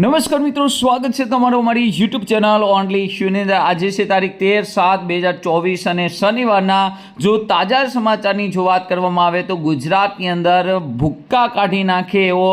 નમસ્કાર મિત્રો, સ્વાગત છે તમારું મારી યુટ્યુબ ચેનલ ઓનલી ઇશ્યુની આજે છે તારીખ તેર સાત બે હજાર ચોવીસ અને શનિવારના જો તાજા સમાચારની જો વાત કરવામાં આવે તો ગુજરાતની અંદર ભૂક્કા કાઢી નાખે એવો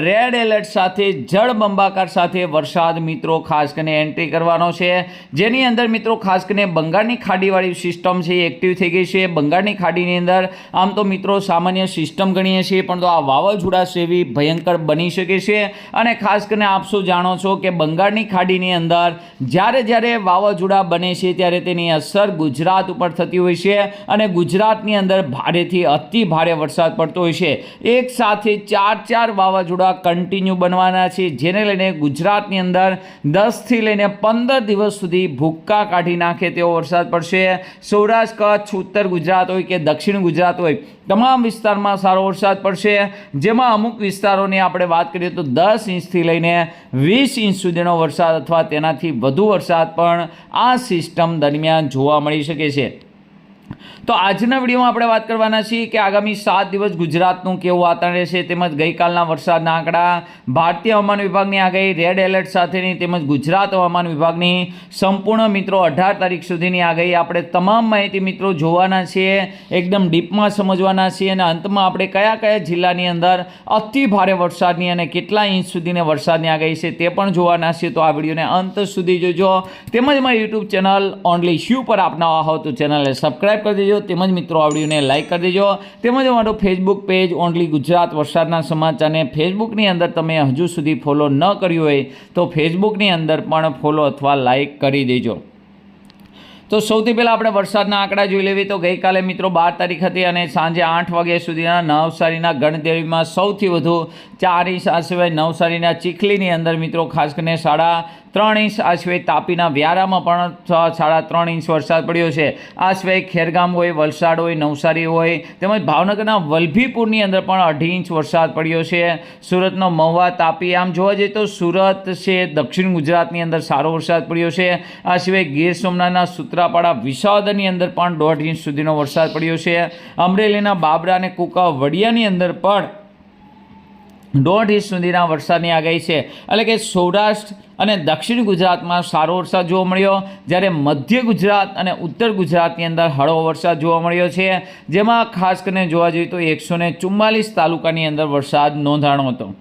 રેડ એલર્ટ સાથે જળબંબાકાર સાથે વરસાદ મિત્રો ખાસ કરીને એન્ટ્રી કરવાનો છે. જેની અંદર મિત્રો ખાસ કરીને બંગાળની ખાડીવાળી સિસ્ટમ છે એ એક્ટિવ થઈ ગઈ છે. બંગાળની ખાડીની અંદર આમ તો મિત્રો સામાન્ય સિસ્ટમ ગણીએ છીએ, પણ તો આ વાવાઝોડા સેવી ભયંકર બની શકે છે અને ખાસ કરીને આપ શું જાણો છો કે બંગાળની ખાડીની અંદર જ્યારે જ્યારે વાવાઝોડા બને છે ત્યારે તેની અસર ગુજરાત ઉપર થતી હોય છે અને ગુજરાતની અંદર ભારેથી અતિ ભારે વરસાદ પડતો હોય છે. એક સાથે ચાર ચાર વાવાઝોડા કન્ટિન્યુ બનવાના છે, જેને લઈને ગુજરાતની અંદર દસથી લઈને પંદર દિવસ સુધી ભૂક્કા કાઢી નાખે તેવો વરસાદ પડશે. સૌરાષ્ટ્ર, કચ્છ, ઉત્તર ગુજરાત હોય કે દક્ષિણ ગુજરાત હોય, તમામ વિસ્તારમાં સારો વરસાદ પડશે. જેમાં અમુક વિસ્તારોની આપણે વાત કરીએ તો દસ ઇંચથી લઈને વીસ ઇંચ સુધીનો વરસાદ અથવા તેનાથી વધુ વરસાદ પણ આ સિસ્ટમ દરમિયાન જોવા મળી શકે છે. તો આજના વિડીયોમાં આપણે વાત કરવાના છીએ કે આગામી સાત દિવસ ગુજરાતનું કેવું વાતાવરણ રહેશે, તેમજ ગઈકાલના વરસાદના આંકડા, ભારતીય હવામાન વિભાગની આગાહી, રેડ એલર્ટ સાથેની, તેમજ ગુજરાત હવામાન વિભાગની સંપૂર્ણ મિત્રો અઢાર તારીખ સુધીની આગાહી આપણે તમામ માહિતી મિત્રો જોવાના છીએ, એકદમ ડીપમાં સમજવાના છીએ, અને અંતમાં આપણે કયા કયા જિલ્લાની અંદર અતિ ભારે વરસાદની અને કેટલા ઇંચ સુધીની વરસાદની આગાહી છે તે પણ જોવાના છીએ. તો આ વિડીયોને અંત સુધી જોજો. તેમજ મારી યુટ્યુબ ચેનલ ઓનલી શ્યુ પર આપના હો તો ચેનલને સબસ્ક્રાઈબ કરી દેજો, તેમજ મિત્રો આ વિડીયોને લાઇક કરી દેજો. તેમજ અમારો ફેસબુક પેજ ઓનલી ગુજરાત વરસાદના સમાચારને ફેસબુકની અંદર તમે હજુ સુધી ફોલો ન કર્યું હોય, તો ફેસબુકની અંદર પણ ફોલો અથવા લાઇક કરી દેજો. તો સૌથી પહેલાં આપણે વરસાદના આંકડા જોઈ લેવી, તો ગઈકાલે મિત્રો બાર તારીખ હતી અને સાંજે આઠ વાગ્યા સુધીના નવસારીના ગણદેવીમાં સૌથી વધુ ચાર ઇંચ આ સિવાય નવસારીના ચીખલીની અંદર મિત્રો ખાસ કરીને સાડા ત્રણ ઇંચ, આ સિવાય તાપીના વ્યારામાં પણ સાડા ત્રણ ઇંચ વરસાદ પડ્યો છે. આ સિવાય ખેરગામ હોય, વલસાડ હોય, નવસારી હોય, તેમજ ભાવનગરના વલભીપુરની અંદર પણ અઢી ઇંચ વરસાદ પડ્યો છે. સુરતનો મહુવા, તાપી, આમ જોવા જઈએ તો સુરત છે, દક્ષિણ ગુજરાતની અંદર સારો વરસાદ પડ્યો છે. આ સિવાય ગીર સોમનાથના સૂત્રાપાડા, વિસાવદરની અંદર પણ દોઢ ઇંચ સુધીનો વરસાદ પડ્યો છે. અમરેલીના બાબરા અને કુકા વડિયાની અંદર પણ દોઢ ઇંચ સુધીના વરસાદની આગાહી છે. એટલે કે સૌરાષ્ટ્ર અને દક્ષિણ ગુજરાતમાં સારો વરસાદ જોવા મળ્યો. જ્યારે મધ્ય ગુજરાત અને ઉત્તર ગુજરાતની અંદર હળવો વરસાદ જોવા મળ્યો છે. જેમાં ખાસ કરીને જોવા જઈએ તો એકસો તાલુકાની અંદર વરસાદ નોંધાણો હતો.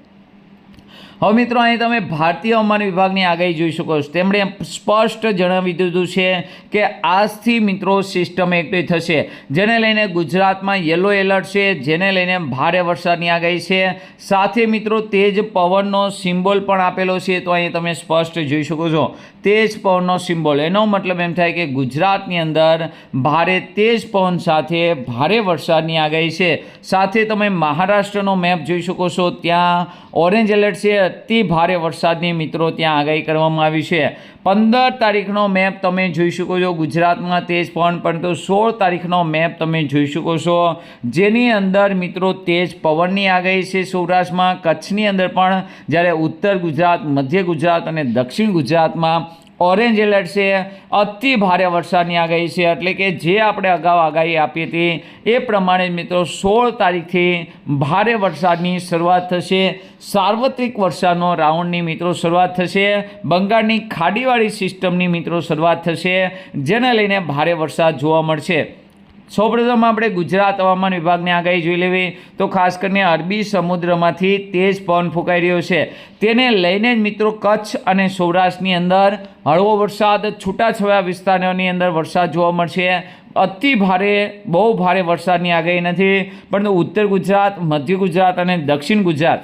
હવે મિત્રો, અહીં તમે ભારતીય હવામાન વિભાગની આગાહી જોઈ શકો છો. તેમણે સ્પષ્ટ જણાવી દીધું છે કે આજથી મિત્રો સિસ્ટમ એક્ટિવ થશે. જેને લઈને ગુજરાતમાં યલો એલર્ટ છે, જેને લઈને ભારે વરસાદની આગાહી છે. સાથે મિત્રો, તેજ પવનનો સિમ્બોલ પણ આપેલો છે, તો અહીં તમે સ્પષ્ટ જોઈ શકો છો. તેજ પવનનો સિમ્બોલ એનો મતલબ એમ થાય કે ગુજરાતની અંદર ભારે તેજ પવન સાથે ભારે વરસાદની આગાહી છે. સાથે તમે મહારાષ્ટ્રનો મેપ જોઈ શકો છો. ત્યાં ઓરેન્જ એલર્ટ છે અતિ ભારે વરસાદની મિત્રો ત્યાં આગાહી કરવામાં આવી છે. પંદર તારીખનો મેપ તમે જોઈ શકો છો ગુજરાતમાં તેજ પવન, પરંતુ સોળ તારીખનો મેપ તમે જોઈ શકો છો. જેની અંદર મિત્રો તેજ પવનની આગાહી છે સૌરાષ્ટ્રમાં, કચ્છની અંદર પણ જ્યારે ઉત્તર ગુજરાત, મધ્ય ગુજરાત અને દક્ષિણ ગુજરાતમાં ઓરેન્જ એલર્ટ છે, અતિ ભારે વરસાદની આગાહી છે, એટલે કે જે આપણે અગાઉ આગાહી આપી હતી, એ પ્રમાણે મિત્રો સોળ તારીખથી ભારે વરસાદની શરૂઆત થશે. સાર્વત્રિક વરસાદનો રાઉન્ડની મિત્રો શરૂઆત થશે. બંગાળની ખાડીવાળી સિસ્ટમની મિત્રો શરૂઆત થશે, જેને લઈને ભારે વરસાદ જોવા મળશે. સૌપ્રથમ આપણે ગુજરાત હવામાન વિભાગની આગાહી જોઈ લેવી. તો ખાસ કરીને અરબી સમુદ્રમાંથી તેજ પવન ફૂંકાઈ રહ્યો છે. તેને લઈને જ મિત્રો કચ્છ અને સૌરાષ્ટ્રની અંદર હળવો વરસાદ, છૂટાછવાયા વિસ્તારોની અંદર વરસાદ જોવા મળશે. અતિ ભારે, બહુ ભારે વરસાદની આગાહી નથી. પરંતુ ઉત્તર ગુજરાત, મધ્ય ગુજરાત અને દક્ષિણ ગુજરાત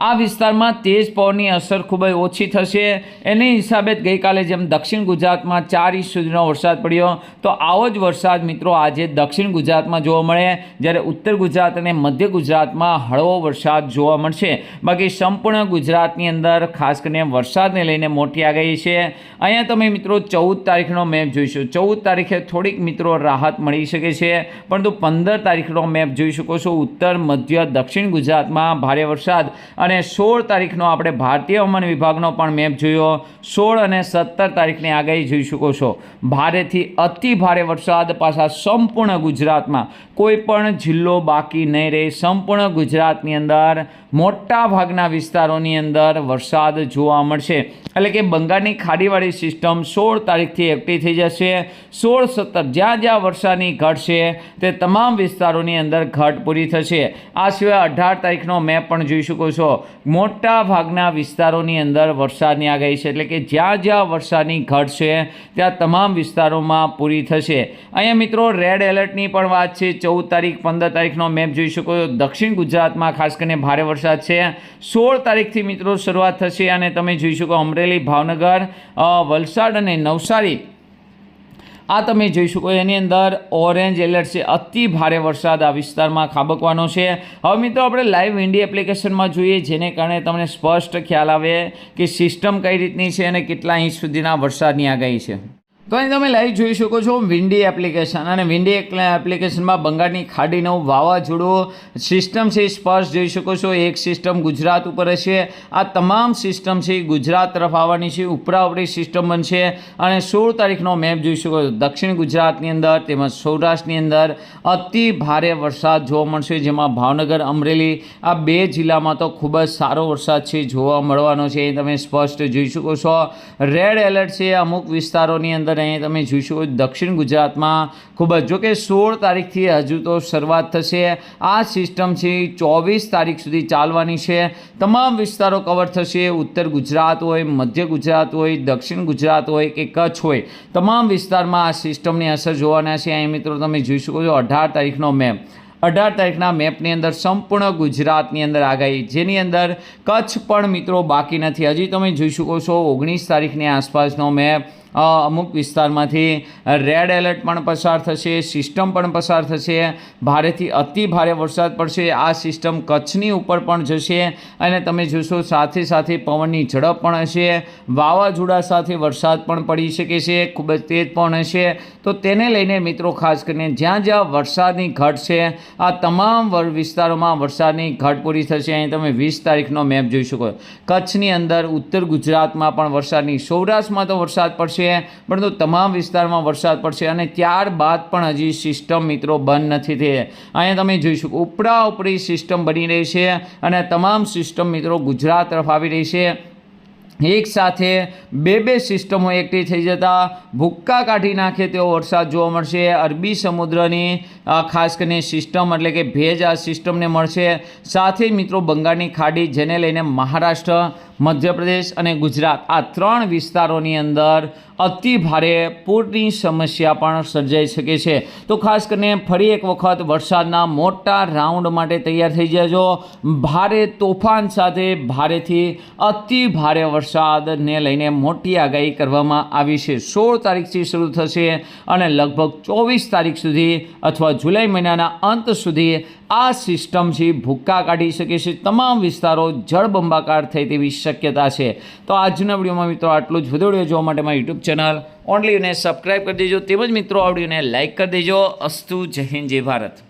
આ વિસ્તારમાં તેજ પવનની અસર ખૂબ જ ઓછી થશે. એની હિસાબે ગઈકાલે જેમ દક્ષિણ ગુજરાતમાં ચાર ઇંચ સુધીનો વરસાદ પડ્યો, તો આવો જ વરસાદ મિત્રો આજે દક્ષિણ ગુજરાતમાં જોવા મળે. જ્યારે ઉત્તર ગુજરાત અને મધ્ય ગુજરાતમાં હળવો વરસાદ જોવા મળશે. બાકી સંપૂર્ણ ગુજરાતની અંદર ખાસ કરીને વરસાદને લઈને મોટી આગાહી છે. અહીંયા તમે મિત્રો ચૌદ તારીખનો મેપ જોઈશું. ચૌદ તારીખે થોડીક મિત્રો રાહત મળી શકે છે, પરંતુ પંદર તારીખનો મેપ જોઈ શકો છો. ઉત્તર, મધ્ય, દક્ષિણ ગુજરાતમાં ભારે વરસાદ અને અને સોળ તારીખનો આપણે ભારતીય હવામાન વિભાગનો પણ મેપ જોયો. સોળ અને સત્તર તારીખની આગાહી જોઈ શકો છો. ભારેથી અતિ ભારે વરસાદ પાછા સંપૂર્ણ ગુજરાતમાં. કોઈ પણ જિલ્લો બાકી નહીં રહે. સંપૂર્ણ ગુજરાતની અંદર, મોટા ભાગના વિસ્તારોની અંદર વરસાદ જોવા મળશે. એટલે કે બંગાળની ખાડીવાળી સિસ્ટમ સોળ તારીખથી એક્ટિવ થઈ જશે. સોળ, સત્તર જ્યાં જ્યાં વરસાદની ઘટ છે, તે તમામ વિસ્તારોની અંદર ઘટ પૂરી થશે. આ સિવાય અઢાર તારીખનો મેપ પણ જોઈ શકો છો. મોટા ભાગના વિસ્તારોની અંદર વરસાદની આગાહી છે. એટલે કે જ્યાં જ્યાં વરસાદની ઘટ છે, ત્યાં તમામ વિસ્તારોમાં પૂરી થશે. અહીંયા મિત્રો રેડ એલર્ટની પણ વાત છે. ચૌદ તારીખ, પંદર તારીખનો મેપ જોઈ શકો છો. દક્ષિણ ગુજરાતમાં ખાસ કરીને ભારે વરસાદ છે. સોળ તારીખથી મિત્રો, શરૂઆત થશે અને તમે જોઈ શકો અમરેલી, ભાવનગર વલસાડ અને નવસારી. આ તમે જોઈ શકો એની અંદર ઓરેન્જ એલર્ટ છે, અતિ ભારે વરસાદ આ વિસ્તારમાં ખાબકવાનો છે. હવે મિત્રો, આપણે લાઈવ ઇન્ડિયા એપ્લિકેશનમાં જોઈએ, જેને કારણે તમને સ્પષ્ટ ખ્યાલ આવે કે સિસ્ટમ કઈ રીતની છે અને કેટલા ઇંચ સુધીના વરસાદની આગાહી છે. તો અહીં તમે લાઈવ જોઈ શકો છો વિન્ડી એપ્લિકેશન અને વિન્ડી એપ્લિકેશનમાં બંગાળની ખાડીનું વાવાઝોડું સિસ્ટમ છે સ્પષ્ટ જોઈ શકો છો. એક સિસ્ટમ ગુજરાત ઉપર હશે. આ તમામ સિસ્ટમ છે ગુજરાત તરફ આવવાની છે. ઉપરાઉપરી સિસ્ટમ બનશે. અને સોળ તારીખનો મેપ જોઈ શકો છો. દક્ષિણ ગુજરાતની અંદર તેમજ સૌરાષ્ટ્રની અંદર અતિ ભારે વરસાદ જોવા મળશે, જેમાં ભાવનગર, અમરેલી આ બે જિલ્લામાં તો ખૂબ જ સારો વરસાદ છે જોવા મળવાનો છે. એ તમે સ્પષ્ટ જોઈ શકો છો. રેડ એલર્ટ છે અમુક વિસ્તારોની અંદર. અહીં તમે જોઈ શકો છો, દક્ષિણ ગુજરાતમાં ખૂબ જ જોકે સોળ તારીખથી હજુ તો શરૂઆત થશે. આ સિસ્ટમ છે, ચોવીસ તારીખ સુધી ચાલવાની છે. તમામ વિસ્તારો કવર થશે. ઉત્તર ગુજરાત હોય, મધ્ય ગુજરાત હોય, દક્ષિણ ગુજરાત હોય કે કચ્છ હોય, તમામ વિસ્તારમાં આ સિસ્ટમની અસર જોવાના છે. અહીં મિત્રો તમે જોઈ શકો છો, અઢાર તારીખનો મેપ. અઢાર તારીખના મેપની અંદર સંપૂર્ણ ગુજરાતની અંદર આગાહી, જેની અંદર કચ્છ પણ મિત્રો બાકી નથી. હજી તમે જોઈ શકો છો, ઓગણીસ તારીખની આસપાસનો મેપ. અમુક વિસ્તારમાંથી રેડ એલર્ટ પણ પસાર થશે, સિસ્ટમ પણ પસાર થશે, ભારેથી અતિ ભારે વરસાદ પડશે, આ સિસ્ટમ કચ્છની ઉપર પણ જશે અને તમે જોશો સાથે સાથે પવનની ઝડપ પણ હશે, વાવાઝોડા સાથે વરસાદ પણ પડી શકે છે, ખૂબ જ તેજ પણ હશે. તો તેને લઈને મિત્રો ખાસ કરીને જ્યાં જ્યાં વરસાદની ઘટ છે, આ તમામ વિસ્તારોમાં વરસાદની ઘટ પૂરી થશે. અહીં તમે વીસ તારીખનો મેપ જોઈ શકો. કચ્છની અંદર ઉત્તર ગુજરાતમાં પણ વરસાદની, સૌરાષ્ટ્રમાં તો વરસાદ પડશે પરંતુ તમામ વિસ્તારમાં વરસાદ પડશે અને ત્યારબાદ પણ હજી સિસ્ટમ મિત્રો બંધ નથી થઈ અહીંયા તમે જોઈ શકો ઉપરા ઉપરી સિસ્ટમ બની રહી છે અને તમામ સિસ્ટમ મિત્રો ગુજરાત તરફ આવી રહી છે. એક સાથે બે બે સિસ્ટમો એકઠી થઈ જતા ભૂક્કા કાઢી નાખે તેવો વરસાદ જોવા મળશે. અરબી સમુદ્રની ખાસ કરીને સિસ્ટમ એટલે કે ભેજ આ સિસ્ટમને મળશે. સાથે મિત્રો બંગાળની ખાડી જેને લઈને મહારાષ્ટ્ર, મધ્યપ્રદેશ અને ગુજરાત આ ત્રણ વિસ્તારોની અંદર અતિ ભારે પૂરની સમસ્યા પણ સર્જાઈ શકે છે. તો ખાસ કરીને ફરી એક વખત વરસાદના મોટા રાઉન્ડ માટે તૈયાર થઈ જજો. ભારે તોફાન સાથે ભારેથી અતિ ભારે વરસાદને લઈને મોટી આગાહી કરવામાં આવી છે. સોળ તારીખથી શરૂ થશે અને લગભગ ચોવીસ તારીખ સુધી અથવા જુલાઈ મહિનાના અંત સુધી આ સિસ્ટમથી ભૂક્કા કાઢી શકે છે. તમામ વિસ્તારો જળબંબાકાર થાય તેવી શક્યતા છે. તો આજના વિડીયોમાં મિત્રો આટલું જ. વધુ જોવા માટે મારી યુટ્યુબ ચેનલ ઓનલીને સબસ્ક્રાઈબ કરી દેજો. તેમજ મિત્રો આ વિડીયોને લાઇક કરી દેજો. અસ્તુ જય હિન્દ, જય ભારત.